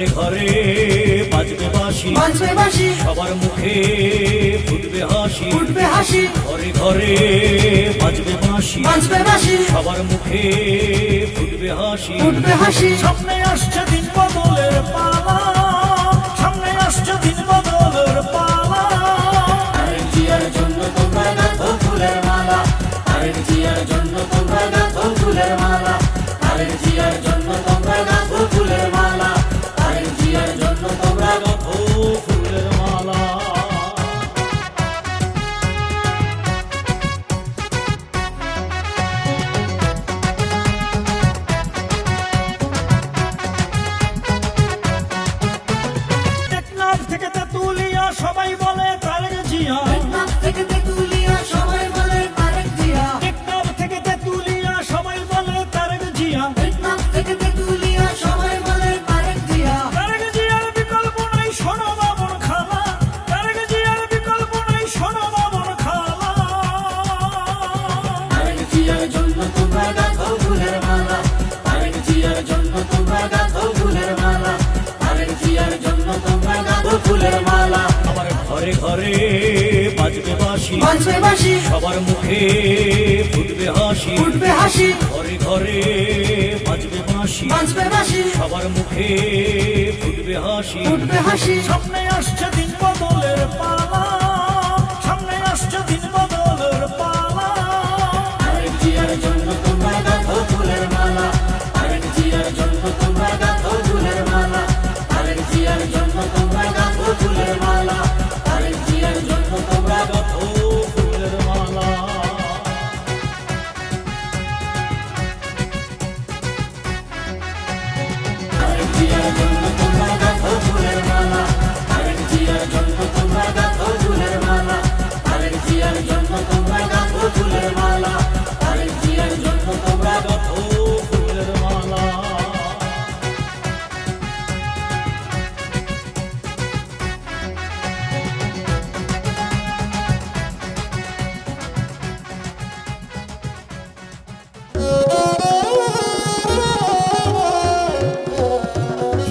ঘরে ঘরে বাজবে বাঁশি। বাজবে বাঁশি। সবার মুখে ফুটবে হাসি। উঠবে হাসি। ঘরে ঘরে বাজবে বাঁশি। বাজবে বাঁশি। সবার মুখে ফুটবে হাসি। উঠবে হাসি। সামনে আসছে দিন বদলের পালা। সামনে আসছে দিন বদলের পালা। আরেক জিয়ার জন্য তোমরা গাঁথো ফুলের মালা। আরেক জিয়ার জন্য তোমরা গাঁথো ফুলের মালা। আরেক জিয়ার জন্য তোমরা গাঁথো ফুলের মালা। সবাই বলে তারেক জিয়া ঘরে ঘরে বাজবে বাঁশি। বাজবে বাঁশি। সবার মুখে ফুটবে হাসি। ফুটবে হাসি। ঘরে ঘরে বাজবে বাঁশি। বাজবে বাঁশি। সবার মুখে ফুটবে হাসি। ফুটবে হাসি। সামনে আসছে দিন বদলের পালা।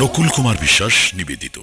নকুল কুমার বিশ্বাস নিবেদিত।